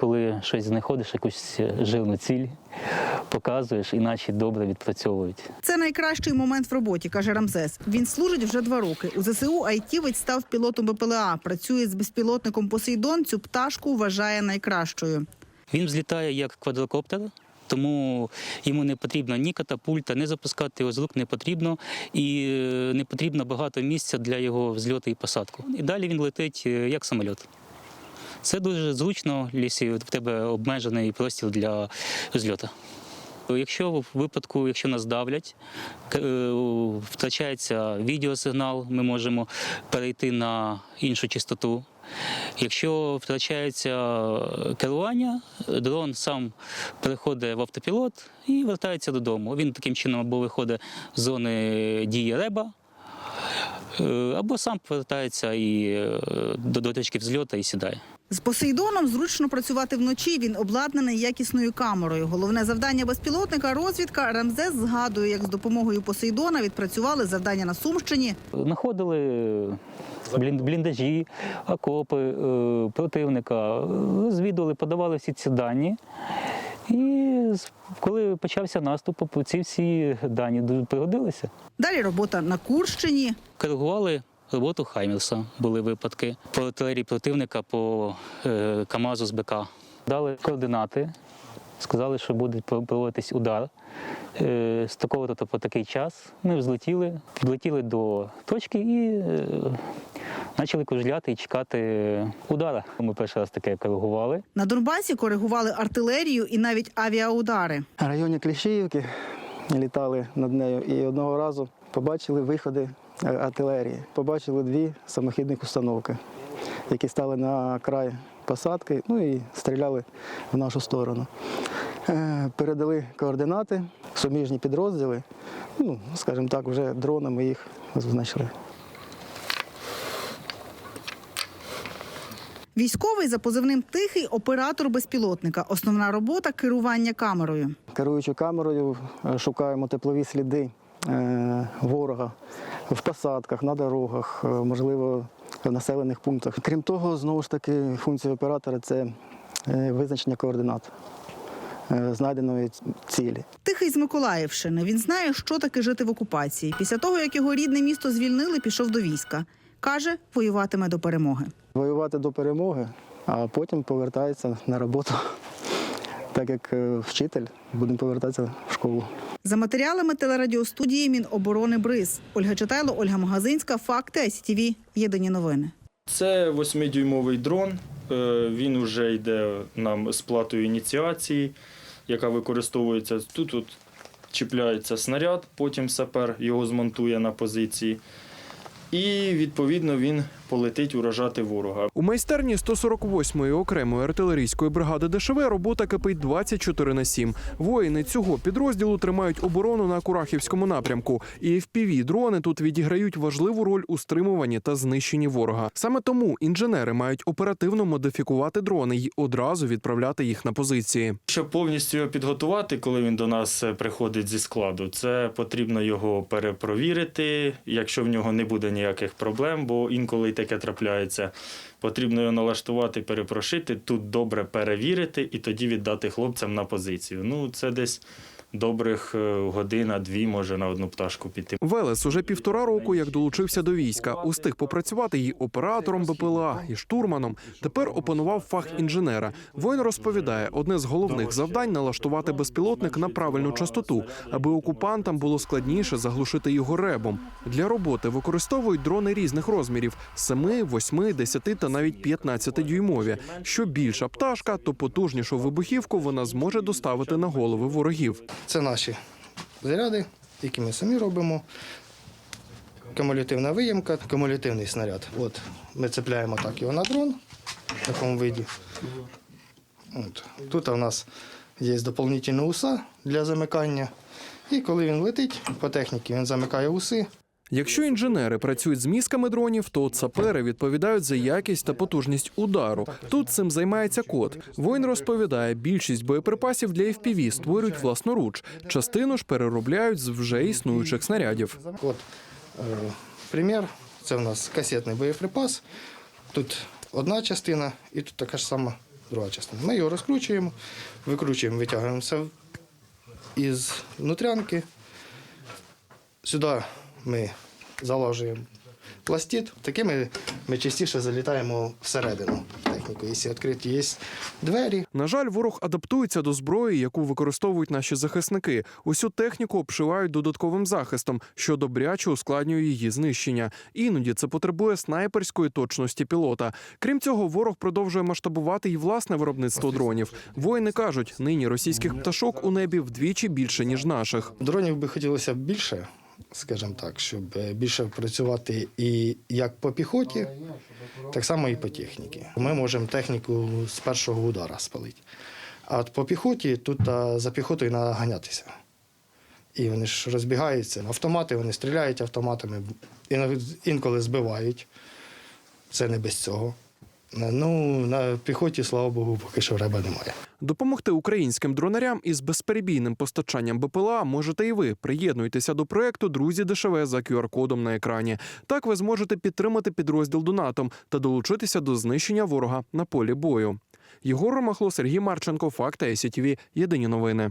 Коли щось знаходиш, якусь жирну ціль, показуєш, іначе добре відпрацьовують. Це найкращий момент в роботі, каже Рамзес. Він служить вже два роки. У ЗСУ айтівець став пілотом БПЛА. Працює з безпілотником Посейдон. Цю пташку вважає найкращою. Він взлітає як квадрокоптер, тому йому не потрібно ні катапульта, не запускати його з рук не потрібно, і е, не потрібно багато місця для його взльоту і посадку. І далі він летить е, як самоліт. Це дуже зручно, якщо в тебе обмежений простір для зльоту. Якщо в випадку, якщо нас давлять, е, втрачається відеосигнал, ми можемо перейти на іншу частоту. Якщо втрачається керування, дрон сам переходить в автопілот і вертається додому. Він таким чином або виходить з зони дії реба, або сам повертається і е, до, точки взльоту і сідає. З Посейдоном зручно працювати вночі. Він обладнаний якісною камерою. Головне завдання безпілотника розвідка. Рамзес згадує, як з допомогою Посейдона відпрацювали завдання на Сумщині. Знаходили блін- бліндажі, окопи е, противника, е, звідували, подавали всі ці дані. І коли почався наступ, ці всі дані дуже пригодилися. Далі робота на Курщині. Коригували роботу Хаймерса, були випадки по артилерії противника по е, КАМАЗу з БК. Дали координати, сказали, що буде проводитись удар. Е, з такого то по такий час ми взлетіли, підлетіли до точки і е, почали кружляти і чекати удара. Ми перший раз таке коригували. На Донбасі коригували артилерію і навіть авіаудари. В районі Кліщіївки літали над нею і одного разу побачили виходи е, артилерії. Побачили дві самохідних установки, які стали на край посадки, ну і стріляли в нашу сторону. Е, Передали координати, суміжні підрозділи. Ну, скажімо так, вже дронами їх знайшли. Військовий за позивним тихий оператор безпілотника. Основна робота керування камерою. Керуючи камерою, е, шукаємо теплові сліди е, ворога в посадках, на дорогах, е, можливо, в населених пунктах. Крім того, знову ж таки, функція оператора це визначення координат знайденої цілі. Тихий з Миколаївщини. Він знає, що таке жити в окупації. Після того, як його рідне місто звільнили, пішов до війська. Каже, воюватиме до перемоги. Воювати до перемоги, а потім повертається на роботу. Так як е, вчитель, будемо повертатися в школу. За матеріалами телерадіостудії Міноборони Бриз. Ольга Читайло, Ольга Магазинська. Факти ICTV. Єдині новини. Це 8-дюймовий дрон. Е, Він вже йде нам з платою ініціації, яка використовується. Тут от чіпляється снаряд, потім сапер його змонтує на позиції. І відповідно він полетить уражати ворога. У майстерні 148-ї окремої артилерійської бригади ДШВ робота кипить 24 на 7. Воїни цього підрозділу тримають оборону на Курахівському напрямку. І fpv дрони тут відіграють важливу роль у стримуванні та знищенні ворога. Саме тому інженери мають оперативно модифікувати дрони й одразу відправляти їх на позиції. Щоб повністю його підготувати, коли він до нас е, приходить зі складу, це потрібно його перепровірити, якщо в нього не буде ніяких проблем, бо інколи й таке трапляється. Потрібно його налаштувати, перепрошити, тут добре перевірити і тоді віддати хлопцям на позицію. Ну, це десь добрих е, година-дві може на одну пташку піти. Велес уже півтора року як долучився до війська. Устиг попрацювати і оператором БПЛА, і штурманом. Тепер опанував фах інженера. Воїн розповідає, одне з головних завдань налаштувати безпілотник на правильну частоту, аби окупантам було складніше заглушити його ребом. Для роботи використовують дрони різних розмірів: 7, 8, 10 та навіть 15 дюймові. Що більша пташка, то потужнішу вибухівку вона зможе доставити на голови ворогів. Це наші заряди, які ми самі робимо. Кумулятивна виємка, кумулятивний снаряд. От, ми цепляємо так його на дрон в такому виді. От. Тут у нас є доповнительні уса для замикання. І коли він летить, по техніці він замикає уси. Якщо інженери працюють з мізками дронів, то от сапери відповідають за якість та потужність удару. Тут цим займається код. Воїн розповідає, більшість боєприпасів для FPV створюють власноруч. Частину ж переробляють з вже існуючих снарядів. От, е, примір, це у нас касетний боєприпас. Тут одна частина і тут така ж сама друга частина. Ми його розкручуємо, викручуємо, витягуємо все із внутрянки. Сюди ми залажуємо пластит. Такими ми частіше залітаємо всередину техніку. Якщо відкриті є двері, На жаль, ворог адаптується до зброї, яку використовують наші захисники. Усю техніку обшивають додатковим захистом, що добряче ускладнює її знищення. Іноді це потребує снайперської точності пілота. Крім цього, ворог продовжує масштабувати і власне виробництво дронів. Воїни кажуть, нині російських пташок у небі вдвічі більше ніж наших. Дронів би хотілося б більше, скажімо так, щоб е, більше працювати і як по піхоті, так само і по техніці. Ми можемо техніку з першого удара спалити. А от по піхоті тут за піхотою треба ганятися. І вони ж розбігаються. Автомати вони стріляють автоматами, інколи збивають. Це не без цього. Ну, на піхоті, слава Богу, поки що реба немає. Допомогти українським дронарям із безперебійним постачанням БПЛА можете і ви. Приєднуйтеся до проекту Друзі ДШВ за QR-кодом на екрані. Так ви зможете підтримати підрозділ Донатом та долучитися до знищення ворога на полі бою. Єгор Ромахло, Сергій Марченко, Факти СІТВ. Єдині новини.